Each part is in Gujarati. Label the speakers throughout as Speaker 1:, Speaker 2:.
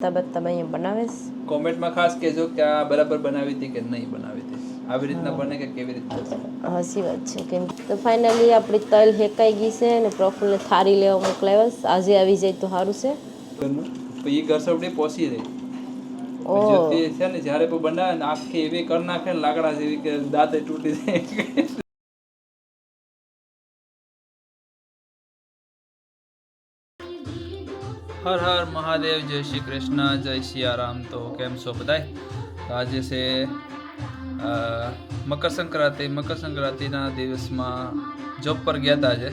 Speaker 1: તબત તમે અહીંયા બનાવેશ?
Speaker 2: કોમેન્ટમાં ખાસ કહેજો કે આ બરાબર બનાવી હતી કે નહીં બનાવી હતી. આવી રીતના બને કે કેવી રીતના
Speaker 1: હસી વાત છે. કેમ તો ફાઇનલી આપણી તલ હેકાઈ ગઈ છે અને પ્રફુલ્લને થારી લેવા મોકલાવ્યા છે. આજે આવી જાય તો સારું છે.
Speaker 2: તો એ ઘરસવડી પોસી રહી.
Speaker 1: ઓહ.
Speaker 2: છે ને જ્યારે પણ બનાવે ને આખી એવી કર નાખે ને લાકડા જેવી કે દાંતે તૂટી જાય. હર હર. મહાદેવ, જય શ્રી કૃષ્ણ, જય સિયારામ તો કેમ છો બધાય? તો આજે છે મકર સંક્રાંતિ. મકર સંક્રાંતિના દિવસમાં જોબ પર ગયા હતા આજે.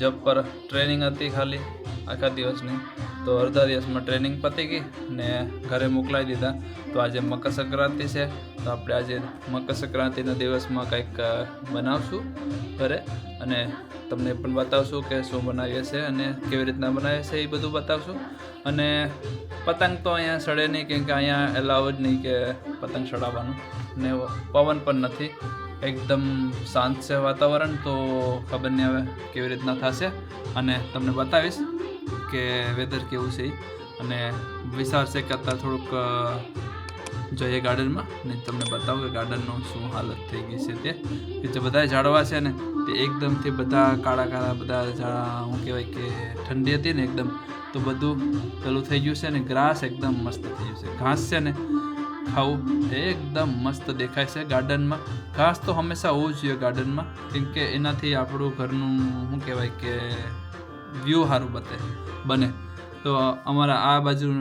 Speaker 2: જોબ પર ટ્રેનિંગ હતી ખાલી, આખા દિવસની. તો અડધા દિવસમાં ટ્રેનિંગ પતી ગઈ ને ઘરે મોકલાવી દીધા. તો આજે મકર સંક્રાંતિ છે. તો આપણે આજે મકર સંક્રાંતિના દિવસમાં કંઈક બનાવશું ઘરે અને તમને પણ બતાવશું કે શું બનાવીએ છે અને કેવી રીતના બનાવીએ છીએ એ બધું બતાવશું. અને પતંગ તો અહીંયા સડે નહીં કેમ કે અહીંયા એલાવ જ નહીં કે પતંગ ચડાવવાનું ને પવન પણ નથી. એકદમ શાંત છે વાતાવરણ તો ખબર નહીં હવે કેવી રીતના થશે. અને તમને બતાવીશ કે વેધર કેવું છે. અને વિચાર છે કે અત્યારે થોડુંક જઈએ ગાર્ડનમાં. ને તમને બતાવું કે ગાર્ડનનું શું હાલત થઈ ગઈ છે તે. કે જે બધા ઝાડવા છે ને, તે એકદમથી બધા કાળા કાળા, બધા ઝાડ શું કહેવાય કે ઠંડી હતી ને એકદમ, તો બધું પેલું થઈ ગયું છે ને, ગ્રાસ એકદમ મસ્ત થઈ ગયું છે. ઘાસ છે ને, ખાવું એકદમ મસ્ત દેખાય છે ગાર્ડનમાં. ઘાસ તો હંમેશા હોવું જોઈએ ગાર્ડનમાં, કેમ કે એનાથી આપણું ઘરનું શું કહેવાય કે વ્યૂ સારું બતે, બને. તો અમારા આ બાજુ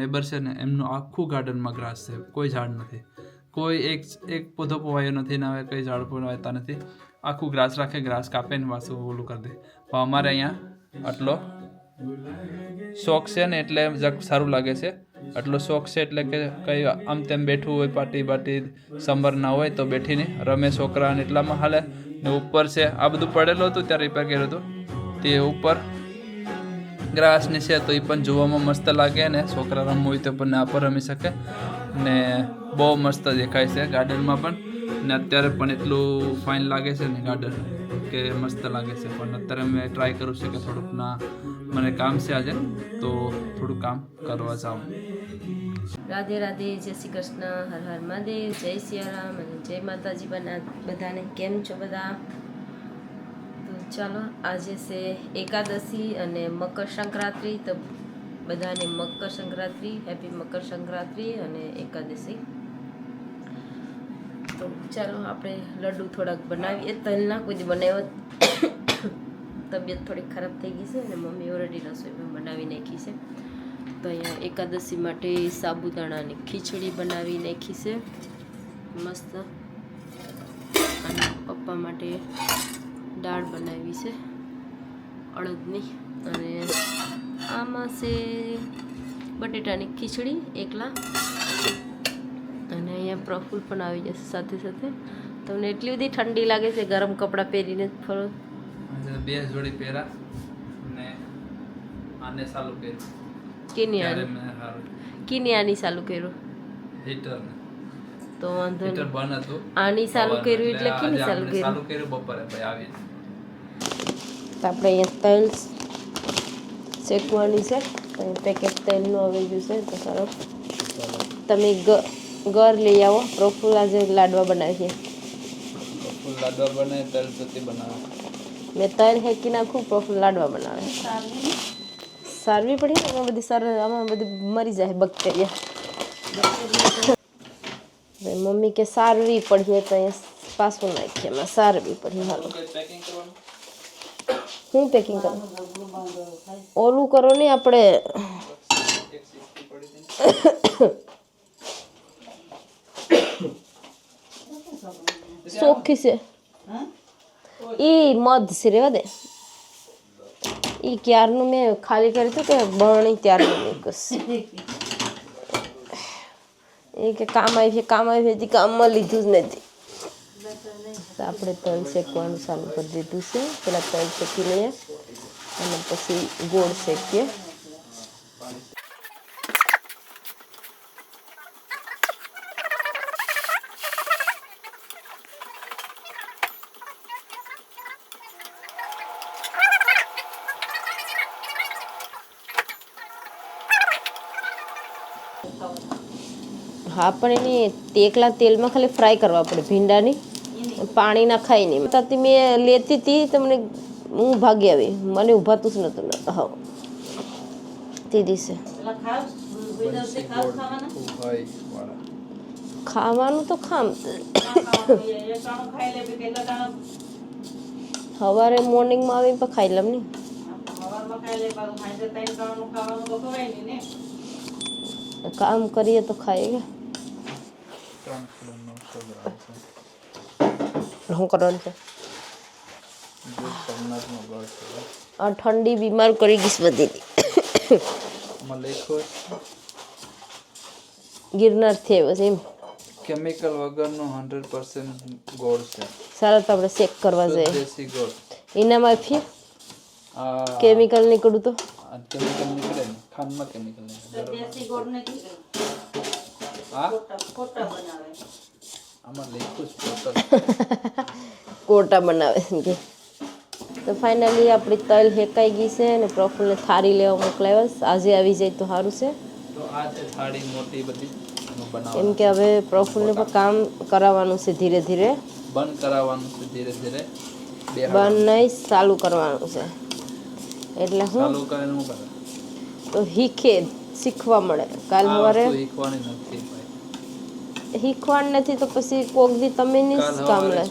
Speaker 2: નેબર છે ને, એમનું આખું ગાર્ડનમાં ગ્રાસ છે, કોઈ ઝાડ નથી. કોઈ એક એક પોધો પોવાયો નથી ને હવે કંઈ ઝાડ પોવાતા નથી. આખું ગ્રાસ રાખે, ગ્રાસ કાપે ને પાછું ઓલું કરી દે. પણ અમારે અહીંયા આટલો શોખ છે ને એટલે સારું લાગે છે. આટલો શોખ છે એટલે કે કંઈ આમ તેમ બેઠું હોય, પાર્ટી બાટી સમર ના હોય તો બેઠીને રમે છોકરા ને એટલામાં હાલે. ને ઉપર છે, આ બધું પડેલું હતું ત્યારે રિપેર કર્યું હતું. તે ઉપર ગ્રાસની છે, તો એ પણ જોવામાં મસ્ત લાગે ને છોકરા રમવું હોય તો પણ આ પર રમી શકે. ને બહુ મસ્ત દેખાય છે ગાર્ડનમાં પણ. ને અત્યારે પણ એટલું ફાઇન લાગે છે ને ગાર્ડન કે મસ્ત લાગે છે પણ અત્યારે મેં ટ્રાય કરું છું કે થોડુંક ના મને કામ છે આજે, તો થોડું કામ કરવા જાઉં.
Speaker 1: રાધે રાધે, જય શ્રી કૃષ્ણ, હર હર મહાદેવ, જય સિયારામ અને જય માતાજી બના બધાને કેમ છો બધા? ચાલો, આજે છે એકાદશી અને મકર સંક્રાંતિ. તો બધાને મકર સંક્રાંતિ, હેપી મકર સંક્રાંતિ અને એકાદશી. તો ચાલો, આપણે લડ્ડુ થોડાક બનાવીએ. તલના કોઈ બનાવ્યો તબિયત થોડી ખરાબ થઈ ગઈ છે અને મમ્મી ઓલરેડી રસોઈ પણ બનાવી નાખી છે. તો અહીંયા એકાદશી માટે સાબુદાણાની ખીચડી બનાવી નાખી છે. મસ્ત. અને પપ્પા માટે દાળ બનાવી છે. અડદની અને આમાં છે બટેટાની ખીચડી એકલા. અને અહીંયા પ્રફુલ પણ આવી જશે સાથે સાથે. તમને એટલી બધી ઠંડી લાગે છે ગરમ કપડાં પહેરીને જ ફરો.
Speaker 2: બે જોડી પહેરા અને આને સાલું પહેર્યું
Speaker 1: કેની કિનિયાની સાલું કર્યું.
Speaker 2: હીટર
Speaker 1: તો વાંધો આની સાલું કર્યું એટલે કેની
Speaker 2: સાલું
Speaker 1: કર્યું.
Speaker 2: સાલું કર્યું બપોરે ભાઈ આવી
Speaker 1: તો આપણે અહીંયા તેલ શેકવાની છે. પેકેટ તેલનું આવી ગયું છે. તો સારો તમે ઘર લઈ આવો. પ્રફુલ આજે લાડવા બનાવીએ
Speaker 2: ફૂલ લાડવા બને તેલ સતી બનાવે.
Speaker 1: મેં તેલ હેકી નાખું પ્રફુલ લાડવા બનાવે. સારવી. પડી ને આમાં બધી સર આમાં બધી મરી જાય બેક્ટેરિયા મમ્મી કે સારવી પડીએ તો અહીંયા પાછું નાખીએ. એમાં સારવી પડી હાલો
Speaker 2: પેકિંગ કરવાનું?
Speaker 1: હું પેકિંગ કરું? ઓલું કરો ને આપણે. ચોખ્ખી છે. ઈ મધ છે રેવા દે. ઈ ક્યારનું મેં ખાલી કર્યું હતું કે બરણી ત્યારનું મેકસ એ કે કામ આવી કામ આવી કામમાં લીધું જ નથી. આપણે તલ શેકવાનું ચાલુ કરી દીધું છે પેલા તલ શેકી લઈએ અને પછી ગોળ શેકીએ હા પણ એની તેકલા તેલમાં ખાલી ફ્રાય કરવા પડે ભીંડાની પાણી નખાય નહીં. ત્યાંથી મેં લેતી હતી તો મને હું ભાગી આવી. મને ઊભાતું જ નહોતું હા તે દિવસે. ખાવાનું? તો ખામ. સવારે મોર્નિંગમાં આવી પણ ખાઈ લમ ને. કામ કરીએ તો ખાઈએ કે
Speaker 2: ત્રણ કિલોનો સો ગ્રામ છે
Speaker 1: શું કરવાનું છે આ ઠંડી બીમાર કરી ગઈશ બધીની
Speaker 2: લખ્યો
Speaker 1: ગિરનારથી આવ્યો છે એમ.
Speaker 2: કેમિકલ વગરનો હંડ્રેડ પર્સન્ટ ગોળ છે.
Speaker 1: સારા તો આપણે ચેક કરવા જઈએ.
Speaker 2: દેશી ગોળ.
Speaker 1: એનામાં ફી? કેમિકલ નીકળું તો?
Speaker 2: કેમિકલ નીકળે ને ખાંડમાં કેમિકલ નીકળે. હા? આમાં લખ્યું ફોટા ટોટલ
Speaker 1: કોટા બનાવે એમ કે. તો ફાઇનલી આપણી તલ હેકાઈ ગઈ છે અને પ્રોફુલને થાળી લેવા મોકલાવ્યો. આજે આવી જાય તો સારું છે. એમ કે હવે પ્રોફુલને પણ કામ કરાવવાનું છે ધીરે ધીરે.
Speaker 2: બંધ કરાવવાનું છે ધીરે ધીરે.
Speaker 1: બંધ નહીં ચાલુ કરવાનું છે. એટલે હું તો શીખે શીખવા મળે. કાલ સવારે
Speaker 2: શીખવાની નથી. ભાઈ
Speaker 1: શીખવાનું નથી તો પછી કોક દી તમે નહીં કામ લે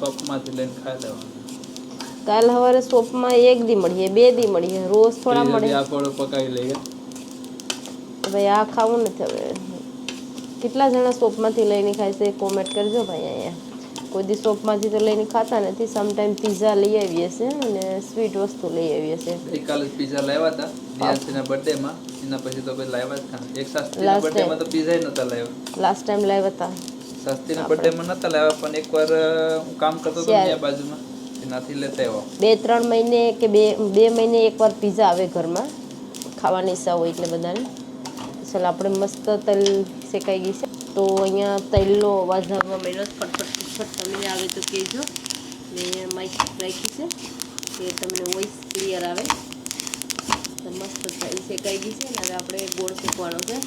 Speaker 1: કાલ સવારે સોપમાં એક દી મળીએ બે દી મળીએ રોજ થોડા મળે.
Speaker 2: પકાવી લઈએ.
Speaker 1: ભાઈ આ ખાવું નથી હવે. કેટલા જણા શોપમાંથી લઈને ખાય છે કોમેન્ટ કરજો ભાઈ અહીંયા. કોઈ દી શોપમાંથી તો લઈને ખાતા નથી. સમટાઈમ પીઝા લઈ આવીએ છીએ અને સ્વીટ વસ્તુ લઈ આવીએ છીએ.
Speaker 2: ગઈકાલે પીઝા લાવ્યા હતા. દિયાંશીના બર્થડેમાં એના પછી તો કોઈ લાવ્યા જ ખાને એક શાસ્ત્રીના બર્થડેમાં તો પીઝા નહોતા લાવ્યા.
Speaker 1: લાસ્ટ ટાઈમ લાવ્યા હતા.
Speaker 2: શાસ્ત્રીના બર્થડેમાં નહોતા લાવ્યા પણ એકવાર હું કામ કરતો હતો ત્યાં બાજુમાં એનાથી લેતા આવ્યો.
Speaker 1: બે ત્રણ મહિને કે બે બે મહિને એકવાર પીઝા આવે ઘરમાં. ખાવાની ઈચ્છા હોય એટલે બધાને. ચાલ આપણે મસ્ત તલ શેકાઈ ગઈ છે. તો અહીંયા તલનો અવાજ આવવા માંડ્યો ફટફટ. ફટફટ તમને આવે તો કહેજો. મેં માઇક રાખી છે. કે તમને વોઇસ ક્લિયર આવે. તો મસ્ત શેકાઈ ગઈ છે અને હવે આપણે ગોળ શેકવાનો છે.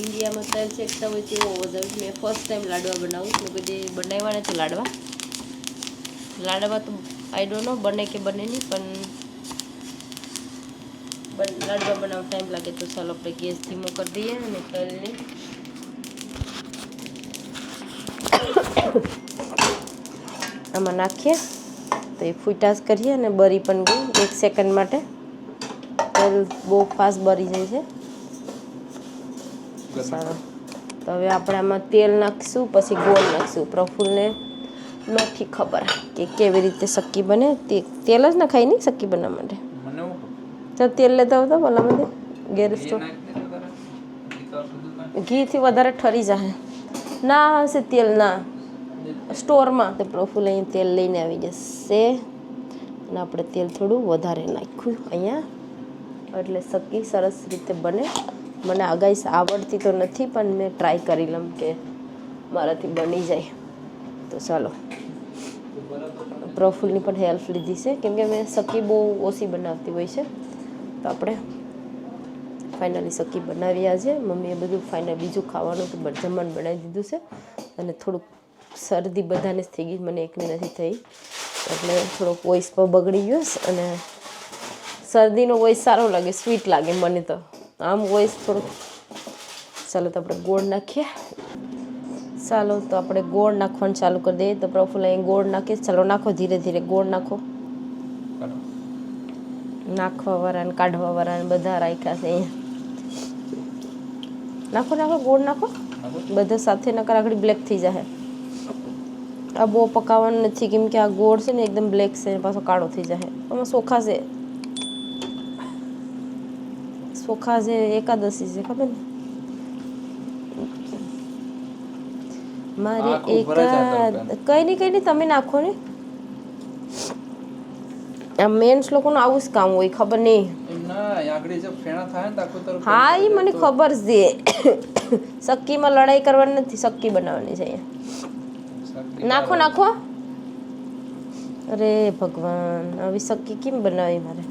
Speaker 1: ઇન્ડિયામાં તલ શેકતા હોય તેવો અવાજ મેં ફર્સ્ટ ટાઈમ લાડવા બનાવું મેં કોઈ બનાવ્યા નથી લાડવા. લાડવા તો આઈ ડોન્ટ નો બને કે બને નહીં, પણ લાડવા બનાવવા ટાઈમ લાગે તો ચાલો આપણે ગેસ ધીમો કરી દઈએ અને તલને આમાં નાખીએ. તો એ ફૂટાશ કરીએ અને બરી પણ ગઈ એક સેકન્ડ માટે. તેલ બહુ ફાસ્ટ બરી જાય છે. સારું. તો હવે આપણે આમાં તેલ નાખીશું પછી ગોળ નાખીશું. પ્રફુલ્લને નથી ખબર કે કેવી રીતે સક્કી બને. તે તેલ જ નખાય નહીં સક્કી બનાવવા માટે. તો તેલ લેતા આવતા ભલા મને ગેર
Speaker 2: બધું કાંઈ.
Speaker 1: ઘીથી વધારે ઠરી જાય ના હશે તેલ ના. સ્ટોરમાં. તે પ્રફુલ અહીં તેલ લઈને આવી જશે. અને આપણે તેલ થોડું વધારે નાખ્યું અહીંયા. એટલે સકી સરસ રીતે બને. મને આગાઈશ આવડતી તો નથી, પણ મેં ટ્રાય કરી લઉં કે મારાથી બની જાય. તો ચાલો. પ્રફુલની પણ હેલ્પ લીધી છે. કેમ કે મેં સકી બહુ ઓછી બનાવતી હોય છે. તો આપણે ફાઇનલી સકી બનાવી આજે. મમ્મીએ બધું ફાઇનલ બીજું ખાવાનું બ- જમવાનું બનાવી દીધું છે. અને થોડુંક શરદી બધાને જ થઈ ગઈ મને એકને નથી થઈ. એટલે થોડોક વોઇસ પણ બગડી ગયો છે અને શરદીનો વોઇસ સારો લાગે સ્વીટ લાગે મને તો. આમ વોઇસ થોડુંક ચાલો તો આપણે ગોળ નાખીએ. ચાલો તો આપણે ગોળ નાખવાનું ચાલુ કરી દઈએ. તો પ્રફુલ અહીં ગોળ નાખીએ ચાલો નાખો ધીરે ધીરે ગોળ નાખો.
Speaker 2: કરો.
Speaker 1: નાખવા વાળા ને કાઢવા વાળા ને બધા રાખ્યા છે અહીંયા. નાખો નાખો ગોળ નાખો.
Speaker 2: નાખો.
Speaker 1: બધા સાથે નકર આગળ બ્લેક થઈ જાય આ બહુ પકાવવાનું નથી કેમ કે આ ગોળ છે ને એકદમ બ્લેક છે અને પાછો કાળો થઈ જાય આમાં ચોખા છે સોખા છે એકાદશી છે ખબર ને મારે એકાદ કઈ નહીં કઈ નહીં તમે નાખો ને આ મેન્સ લોકોનું આવું જ કામ હોય ખબર નહીં હા એ મને ખબર છે સક્કીમાં લડાઈ કરવાની નથી સક્કી બનાવવાની છે અહીંયા નાખો નાખો. અરે ભગવાન આવી સક્કી કેમ બનાવી મારે?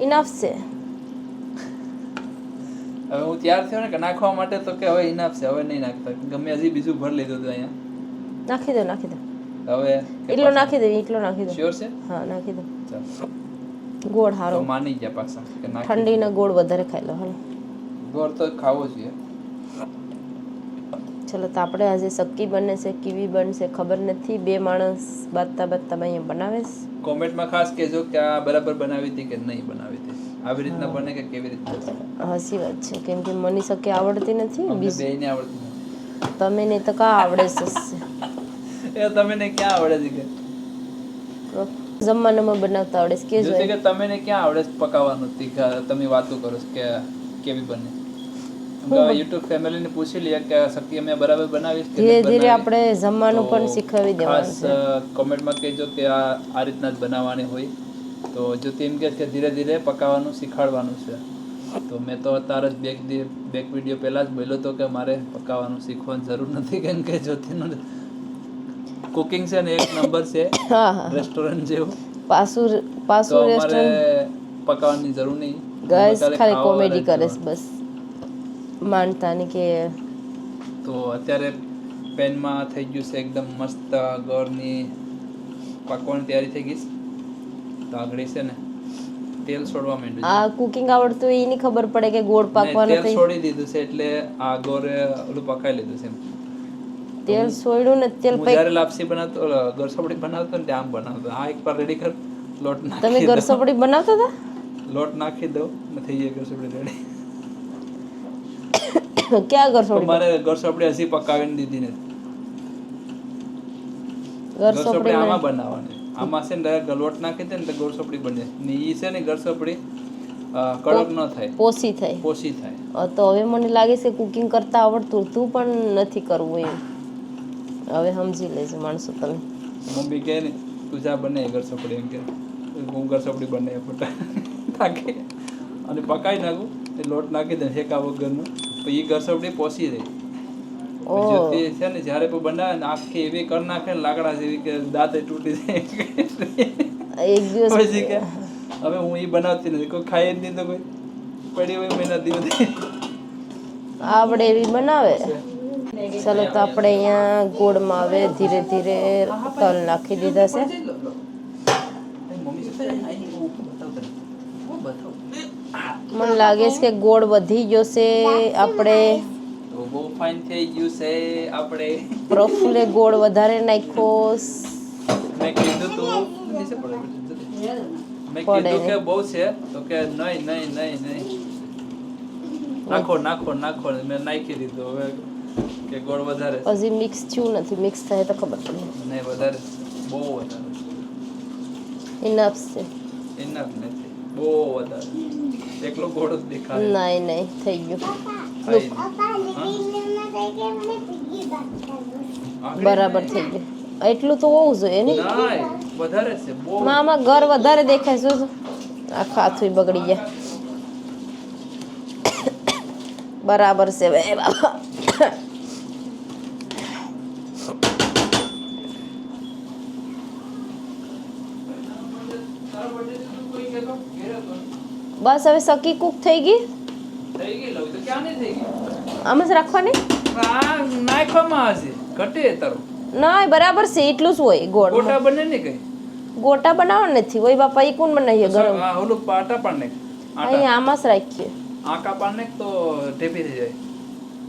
Speaker 1: ઇનફ છે.
Speaker 2: હવે હું તૈયાર થયો ને કે નાખવા માટે તો કે હવે ઇનફ છે હવે નહીં નાખતા. ગમે હજી બીજું ભર લીધું હતું અહીંયા.
Speaker 1: નાખી દો નાખી દો.
Speaker 2: હવે
Speaker 1: એટલો નાખી દો એટલો નાખી દો.
Speaker 2: શ્યોર છે?
Speaker 1: હા નાખી દો.
Speaker 2: ચાલ.
Speaker 1: ગોળ હારો.
Speaker 2: માની ગયા પાછા
Speaker 1: ઠંડીના ગોળ વધારે ખાઈ લો હાલ.
Speaker 2: ગોળ તો ખાવો જોઈએ.
Speaker 1: ચલો તો આપણે આજે સક્કી બને છે કીવી બનશે ખબર નથી. બે માણસ બાતતા બાતતા અહીંયા બનાવે છે.
Speaker 2: કોમેન્ટમાં ખાસ કહેજો કે આ બરાબર બનાવી હતી કે નહીં બનાવી હતી. આવી રીતના બને કે કેવી રીતના
Speaker 1: હસી વાત છે. કેમ કે મને સક્કી આવડતી નથી બીજ?
Speaker 2: આવડતી નથી.
Speaker 1: તમે ને તો કા આવડે છે?
Speaker 2: એ તમે ને ક્યાં આવડે છે કે?
Speaker 1: જમવાનામાં બનાવતા આવડે છે. કે
Speaker 2: જો કે તમે ને ક્યાં આવડે છે પકાવવાનું? તીખા તમે વાતો કરો કે કેવી બને? યુટ્યુબ ફેમિલી ને પૂછી લે કે શક્તિ અમે બરાબર બનાવીશ
Speaker 1: ધીરે ધીરે આપણે જમવાનું પણ શીખવી દેવાનું
Speaker 2: ખાસ કોમેન્ટમાં કહેજો કે આ આ રીતના જ બનાવવાની હોય. તો જો તેમ કે છે કે ધીરે ધીરે પકાવવાનું શીખવાડવાનું છે. તો મેં તો અત્યારે જ બેક બેક વીડિયો પહેલાં જ બોલ્યો હતો કે મારે પકાવવાનું શીખવાની જરૂર નથી કેમ કે જો તેનું કુકિંગ છે ને એક નંબર છે રેસ્ટોરન્ટ જેવું.
Speaker 1: પાસુર
Speaker 2: પાસુર
Speaker 1: રેસ્ટોરન્ટ
Speaker 2: પકાવવાની જરૂર નહીં.
Speaker 1: ગાઈસ
Speaker 2: ખાલી
Speaker 1: કોમેડી કરે
Speaker 2: જ
Speaker 1: છે ને કે
Speaker 2: તો અત્યારે પેનમાં થઈ ગયું છે એકદમ મસ્ત ગોળની પાકવાની તૈયારી થઈ ગઈ છે. તો આગળ છે ને તેલ છોડવા માંડ્યું
Speaker 1: આ કુકિંગ આવડતું એ એની ખબર પડે કે ગોળ
Speaker 2: છે તેલ છોડી દીધું છે એટલે આ ગોરે ઓલું પકાઈ લીધું છે.
Speaker 1: તેલ છોડ્યું ને તેલ પછી
Speaker 2: જ્યારે લાપસી બનાવતો ગરસોપડી બનાવતો ને આમ બનાવતો. આ એક પર રેડી કર લોટ નાખી તમે
Speaker 1: ગરસોપડી બનાવતા હતા?
Speaker 2: લોટ નાખી દઉં ને થઈ જાય ગરસોપડી રેડી
Speaker 1: ક્યાં ગરસોડી
Speaker 2: મારે ગરસોપડી હજી પકાવીને દીધી ને
Speaker 1: ગરસોપડી
Speaker 2: આમાં બનાવવાની. આમાં છે ને લોટ નાખી દે ને તો ગરસોપડી બને. ને ઈ છે ને ગરસોપડી કડક ન થાય.
Speaker 1: પોસી થાય.
Speaker 2: પોસી થાય.
Speaker 1: તો હવે મને લાગે છે કુકિંગ કરતા આવડતું. તું પણ નથી કરવું એમ. હવે સમજી લેજો માણસો તમે
Speaker 2: મમ્મી કહે ને તું જા બને ગરસોપડી એમ કે હું ગરસોપડી બને. ફટા થાકે અને પકાઈ નાખું લોટ નાખી દે શેકા વગરનું તો એ ગરસોપડી પોસી રહી. તે છે ને જ્યારે પણ બનાવે ને આખી એવી કર નાખે ને લાકડા જેવી કે દાંતે તૂટી જાય.
Speaker 1: એક દિવસ
Speaker 2: પછી કે હવે હું એ બનાવતી નથી કોઈ ખાઈ જ નહીં તો કોઈ પડી હોય મહિના દિવસ.
Speaker 1: આપણે એવી બનાવે? ચલો તો આપણે અહીંયા ગોળમાં હવે ધીરે ધીરે તલ નાખી દીધા છે. મને લાગે છે કે ગોળ વધી ગયો છે આપણે
Speaker 2: બહુ ફાઇન થઈ ગયું છે આપણે.
Speaker 1: પ્રફુલ્લે ગોળ વધારે નાખ્યો
Speaker 2: મેં કીધું તું મેં કીધું કે બહુ છે તો કે નહીં નહીં નહીં નહીં. નાખો નાખો નાખો મેં નાખી દીધું હવે કે ગોળ વધારે
Speaker 1: હજી મિક્સ થયું નથી મિક્સ થાય તો ખબર પડે.
Speaker 2: નહીં વધારે બહુ વધારે
Speaker 1: ઇનફ છે.
Speaker 2: ઇનફ નથી. બહુ વધારે. એકલો ગોળ જ દેખાય.
Speaker 1: નહીં નહીં થઈ ગયું? બરાબર થઈ ગયું. એટલું તો હોવું જોઈએ ને?
Speaker 2: નહીં વધારે છે
Speaker 1: મામા ઘર વધારે દેખાય શું આખા હાથું બગડી ગયા. બરાબર છે બે બાબા બસ હવે સકી કુક થઈ ગઈ?
Speaker 2: થઈ ગઈ લવ તો ક્યાં નહીં થઈ ગઈ?
Speaker 1: આમ જ રાખવાની?
Speaker 2: હા નાખવામાં હશે ઘટે તારું.
Speaker 1: ના બરાબર છે એટલું જ હોય ગોળ
Speaker 2: ગોટા બને ને કઈ?
Speaker 1: ગોટા બનાવવા નથી હોય બાપા એ કોણ બનાવીએ ગરમ?
Speaker 2: હા ઓલું પાટા પણ નાખ
Speaker 1: અહીં આમાં જ રાખીએ.
Speaker 2: આકા પણ નાખ તો ઢેપી થઈ જાય.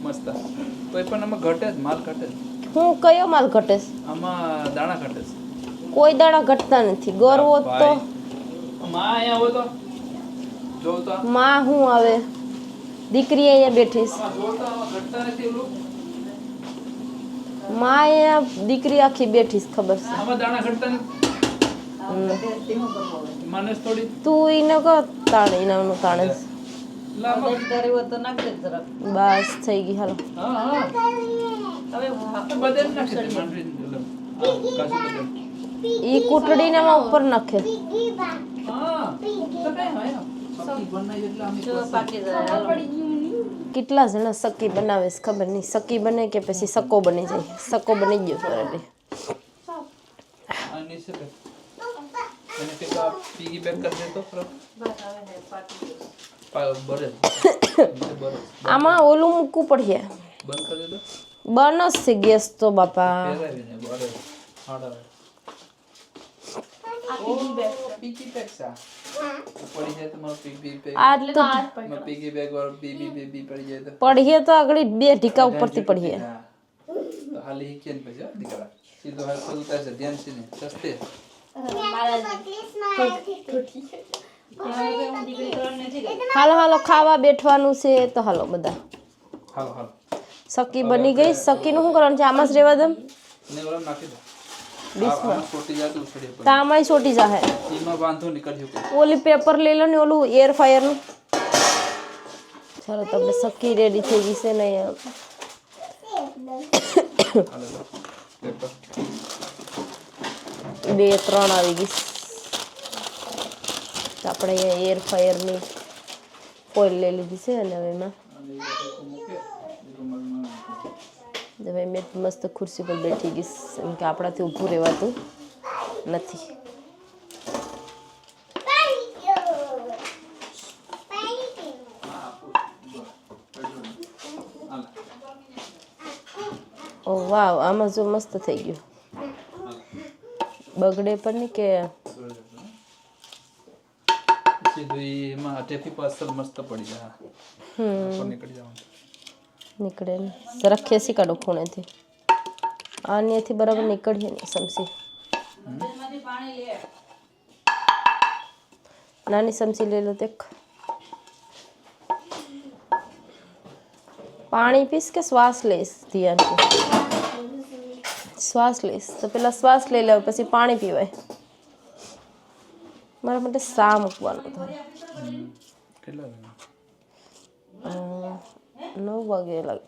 Speaker 2: મસ્ત. એ પણ આમાં ઘટે જ માલ ઘટે
Speaker 1: હું કયો માલ ઘટે
Speaker 2: આમાં દાણા ઘટે
Speaker 1: કોઈ દાણા ઘટતા નથી. ગરવો તો.
Speaker 2: માં હોય તો? જોઉં
Speaker 1: માં હું આવે? દીકરી અહીંયા
Speaker 2: નથી ઓલું
Speaker 1: માં અહીંયા દીકરી આખી બેઠીશ ખબર છે. તું એને કહો તાણે એનાનું તાણે બસ થઈ ગઈ હાલો. ઈ કુટડીને ઉપર નાખે. કેટલા જણા સકી બનાવે છે ખબર નહીં. સકી બને કે પછી સકો બની જાય? સકો બની ગયો
Speaker 2: બરે
Speaker 1: આમાં ઓલું મૂકવું પડશે.
Speaker 2: બંધ
Speaker 1: છે ગેસ તો બાપા.
Speaker 2: પહેરાવીને બરે હાડાવે પીગી બેક સા પડી જાય તમારો પીગી બેક
Speaker 1: આ તો
Speaker 2: માં પીગી બેક વાળો બીબી બેબી પડી જાય તો
Speaker 1: પડીએ તો આગળ બે ઢીકા ઉપરથી પડીએ
Speaker 2: હાલી દીકરા સીધો ધ્યાન છે ને સસ્તે
Speaker 1: હાલો હાલો ખાવા બેઠવાનું છે તો હાલો બધા
Speaker 2: હાલો હાલો
Speaker 1: સકી બની ગઈ સકીનું શું કરવાનું છે આમાં જ રહેવા દમ
Speaker 2: નાખી દો જાય તો
Speaker 1: આમાંય ચોટી જાહે.
Speaker 2: એમાં વાંધો નીકળ્યો
Speaker 1: ઓલી પેપર લઈ લો ને ઓલું એર ફાયરનું ચાલો તમને સકી રેડી થઈ ગઈ છે ને બે ત્રણ આવી ગઈ. આપણે અહીંયા એર ફાયરની ઓઇલ લઈ લીધી છે અને હવે એમાં
Speaker 2: અને એ લોકો મૂકે એ રૂમાલમાં નાખો.
Speaker 1: હવે મેં મસ્ત ખુરશી પર બેઠી ગઈશ એમ કે આપણાથી ઊભું રહેવાતું નથી. ઓ વાવ આમાં જો મસ્ત થઈ ગયું. બગડે પણ નહીં કે?
Speaker 2: સીધું એમાં ટેપી પાછળ મસ્ત પડી જાય.
Speaker 1: હમ.
Speaker 2: નીકળી જવાનું.
Speaker 1: નીકળે જરાક ખેંચી કાઢો ખૂણેથી. આનેથી બરાબર નીકળીએ ને સમસી નાની સમસી લઈ લો દેખ. પાણી પીશ કે શ્વાસ લઈશ ધ્યાનથી? શ્વાસ લઈશ. તો પેલા શ્વાસ લઈ લેવાય પછી પાણી પીવાય. મારા માટે સા મૂકવાનું થાય નવ વાગે લાગે